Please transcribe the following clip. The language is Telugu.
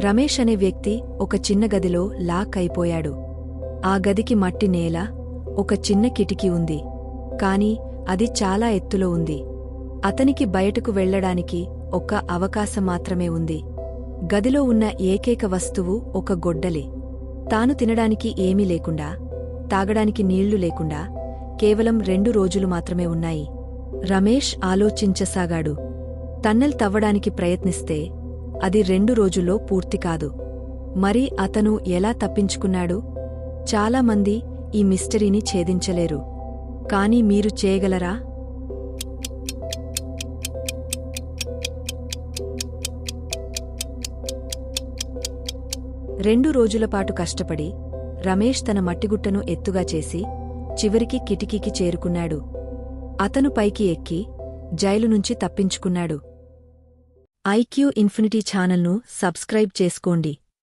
రమేష్ అనే వ్యక్తి ఒక చిన్న గదిలో లాక్ అయిపోయాడు ఆ గదికి మట్టి నేల ఒక చిన్న కిటికీ ఉంది. కాని అది చాలా ఎత్తులో ఉంది. అతనికి బయటకు వెళ్ళడానికి ఒక్క అవకాశం మాత్రమే ఉంది. గదిలో ఉన్న ఏకైక వస్తువు ఒక గొడ్డలి. తాను తినడానికి ఏమీ లేకుండా తాగడానికి నీళ్ళు లేకుండా కేవలం రెండు రోజులు మాత్రమే ఉన్నాయి. రమేష్ ఆలోచించసాగాడు. టన్నెల్ తవ్వడానికి ప్రయత్నిస్తే అది రెండు రోజుల్లో పూర్తి కాదు. మరి అతను ఎలా తప్పించుకున్నాడు? చాలామంది ఈ మిస్టరీని ఛేదించలేరు. కాని మీరు చేయగలరా? రెండు రోజులపాటు కష్టపడి రమేష్ తన మట్టిగుట్టను ఎత్తుగా చేసి చివరికి కిటికీకి చేరుకున్నాడు. అతను పైకి ఎక్కి జైలు నుంచి తప్పించుకున్నాడు. ఐక్యూ ఇన్ఫినిటీ ఛానల్ను సబ్స్క్రైబ్ చేసుకోండి.